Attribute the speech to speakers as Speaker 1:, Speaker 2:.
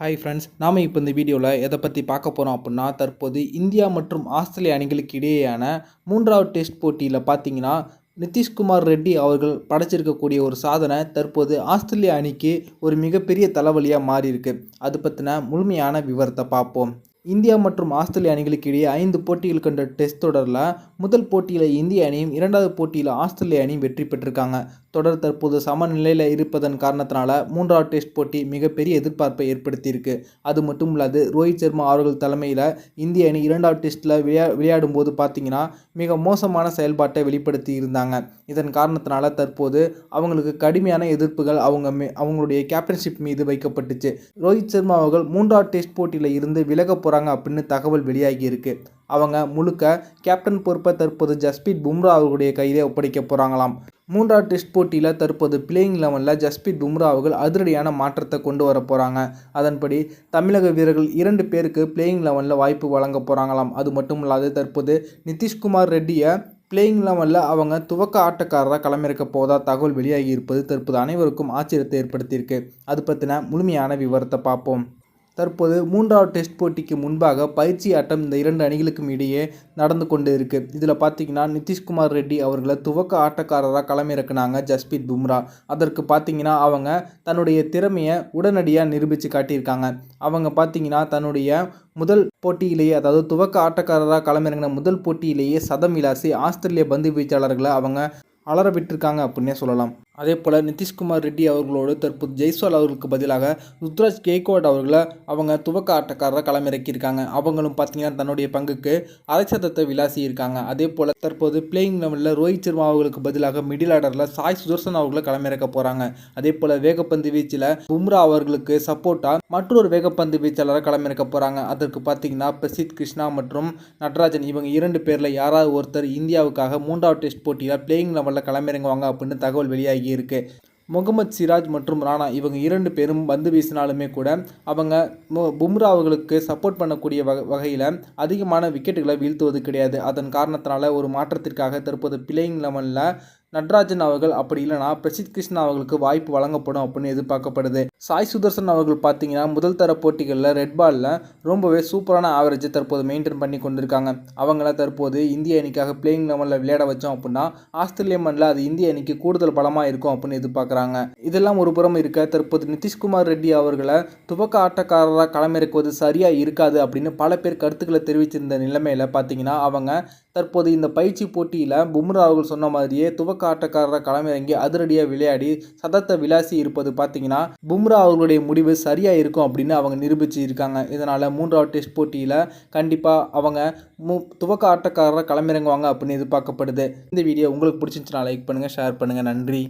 Speaker 1: Hi friends நாம் இப்போ இந்த வீடியோவில் எதை பற்றி பார்க்க போகிறோம் அப்படின்னா தற்போது இந்தியா மற்றும் ஆஸ்திரேலிய அணிகளுக்கு இடையேயான மூன்றாவது டெஸ்ட் போட்டியில் பார்த்தீங்கன்னா நிதிஷ்குமார் ரெட்டி அவர்கள் படைச்சிருக்கக்கூடிய ஒரு சாதனை தற்போது ஆஸ்திரேலியா அணிக்கு ஒரு மிகப்பெரிய தலைவலியாக மாறியிருக்கு. அது பற்றின முழுமையான விவரத்தை பார்ப்போம். இந்தியா மற்றும் ஆஸ்திரேலிய அணிகளுக்கு இடையே ஐந்து போட்டிகள் கொண்ட டெஸ்ட் தொடரில் முதல் போட்டியில் இந்திய அணியும் இரண்டாவது போட்டியில் ஆஸ்திரேலிய அணியும் வெற்றி பெற்றிருக்காங்க. தொடர் தற்போது சமநிலையில் இருப்பதன் காரணத்தினால மூன்றாவது டெஸ்ட் போட்டி மிகப்பெரிய எதிர்பார்ப்பை ஏற்படுத்தியிருக்கு. அது மட்டும் இல்லாது ரோஹித் சர்மா அவர்கள் தலைமையில் இந்திய அணி இரண்டாவது டெஸ்ட்டில் விளையா விளையாடும் போது பார்த்தீங்கன்னா மிக மோசமான செயல்பாட்டை வெளிப்படுத்தி இருந்தாங்க இதன் காரணத்தினால தற்போது அவங்களுக்கு கடுமையான எதிர்ப்புகள் அவங்க மே அவங்களுடைய கேப்டன்ஷிப் மீது வைக்கப்பட்டுச்சு. ரோஹித் சர்மா அவர்கள் மூன்றாவது டெஸ்ட் போட்டியில் இருந்து விலக போகிறாங்க அப்படின்னு தகவல் வெளியாகி இருக்கு. அவங்க முழுக்க கேப்டன் பொறுப்பை தற்போது ஜஸ்பீத் பும்ரா அவர்களுடைய கையிலே ஒப்படைக்க போகிறாங்களாம் மூன்றாவது டெஸ்ட் போட்டியில் தற்போது பிளேயிங் லெவனில் ஜஸ்பீத் பும்ரா அவர்கள் அதிரடியான மாற்றத்தை கொண்டு வர போகிறாங்க அதன்படி தமிழக வீரர்கள் இரண்டு பேருக்கு பிளேயிங் லெவனில் வாய்ப்பு வழங்க போகிறாங்களாம் அது மட்டும் இல்லாது தற்போது நிதிஷ்குமார் ரெட்டியை பிளேயிங் லெவனில் அவங்க துவக்க ஆட்டக்காரராக களமிறக்க போவதா தகவல் வெளியாகி இருப்பது தற்போது அனைவருக்கும் ஆச்சரியத்தை ஏற்படுத்தியிருக்கு. அது பற்றின முழுமையான விவரத்தை பார்ப்போம். தற்போது மூன்றாவது டெஸ்ட் போட்டிக்கு முன்பாக பயிற்சி ஆட்டம் இந்த இரண்டு அணிகளுக்கும் இடையே நடந்து கொண்டு இருக்கு. இதில் பார்த்தீங்கன்னா நிதிஷ்குமார் ரெட்டி அவர்களை துவக்க ஆட்டக்காரராக களமிறக்குனாங்க ஜஸ்பீத் பும்ரா. அதற்கு பார்த்தீங்கன்னா அவங்க தன்னுடைய திறமையை உடனடியாக நிரூபித்து காட்டியிருக்காங்க. அவங்க பார்த்தீங்கன்னா தன்னுடைய முதல் போட்டியிலேயே அதாவது துவக்க ஆட்டக்காரராக களமிறங்கின முதல் போட்டியிலேயே சதம் இலாசி ஆஸ்திரேலிய பந்து வீச்சாளர்களை அவங்க அலற விட்டுருக்காங்க அப்படின்னே சொல்லலாம். அதே போல் நிதிஷ்குமார் ரெட்டி அவர்களோடு தற்போது ஜெய்ஸ்வால் அவர்களுக்கு பதிலாக ருத்ராஜ் கேக்வாட் அவர்களை அவங்க துவக்க ஆட்டக்காரராக களமிறக்கியிருக்காங்க. அவங்களும் பார்த்தீங்கன்னா தன்னுடைய பங்குக்கு அரைச்சதத்தை விளாசி இருக்காங்க அதே போல் தற்போது பிளேயிங் லெவலில் ரோஹித் சர்மா அவர்களுக்கு பதிலாக மிடில் ஆர்டரில் சாய் சுதர்சன் அவர்களை களமிறக்க போகிறாங்க அதே போல் வேகப்பந்து வீச்சில் பும்ரா அவர்களுக்கு சப்போர்ட்டாக மற்றொரு வேகப்பந்து வீச்சாளராக களமிறக்க போகிறாங்க அதற்கு பார்த்தீங்கன்னா பிரசித் கிருஷ்ணா மற்றும் நட்ராஜன் இவங்க இரண்டு பேரில் யாராவது ஒருத்தர் இந்தியாவுக்காக மூன்றாவது டெஸ்ட் போட்டியில் பிளேயிங் லெவலில் களமிறங்குவாங்க அப்படின்னு தகவல் வெளியாகி இருக்கு. முகமது சிராஜ் மற்றும் ராணா இவங்க இரண்டு பேரும் பந்து வீசினாலுமே கூட அவங்க மு- பும்ரா அவர்களுக்கு சப்போர்ட் பண்ணக்கூடிய வக வகையில் அதிகமான விக்கெட்டுகளை வீழ்த்துவது கிடையாது. அதன் காரணத்தினால ஒரு மாற்றத்திற்காக தற்போது பிளேயிங் லெவனில் நட்ராஜன் அவர்கள் அப்படி இல்லைனா பிரசித் கிருஷ்ணா அவர்களுக்கு வாய்ப்பு வழங்கப்படும் அப்படின்னு எதிர்பார்க்கப்படுது. சாய் சுதர்சன் அவர்கள் பார்த்தீங்கன்னா முதல் தர போட்டிகளில் ரெட் பாலில் ரொம்பவே சூப்பரான ஆவரேஜை தற்போது மெயின்டைன் பண்ணி கொண்டிருக்காங்க. அவங்கள தற்போது இந்திய அணிக்காக பிளேயிங் லெவலில் விளையாட வச்சோம் அப்படின்னா ஆஸ்திரேலிய மண்ணில் அது இந்திய அணிக்கு கூடுதல் பலமாக இருக்கும் அப்படின்னு எதிர்பார்க்குறாங்க. இதெல்லாம் ஒரு புறம் இருக்க தற்போது நிதிஷ்குமார் ரெட்டி அவர்களை துவக்க ஆட்டக்காரராக களமிறக்குவது சரியாக இருக்காது அப்படின்னு பல பேர் கருத்துக்களை தெரிவிச்சிருந்த நிலைமையில் பார்த்தீங்கன்னா அவங்க தற்போது இந்த பயிற்சி போட்டியில் பும்ரா அவர்கள் சொன்ன மாதிரியே துவக்க ஆட்டக்காரரை களமிறங்கி அதிரடியாக விளையாடி சதத்தை விளாசி இருப்பது பார்த்தீங்கன்னா பும்ரா அவர்களுடைய முடிவு சரியாக இருக்கும் அப்படின்னு அவங்க நிரூபித்து இருக்காங்க. இதனால் மூன்றாவது டெஸ்ட் போட்டியில் கண்டிப்பாக அவங்க மு துவக்க ஆட்டக்காரராக களமிறங்குவாங்க அப்படின்னு எதிர்பார்க்கப்படுது. இந்த வீடியோ உங்களுக்கு பிடிச்சிருந்துச்சுன்னா லைக் பண்ணுங்கள் ஷேர் பண்ணுங்கள் நன்றி.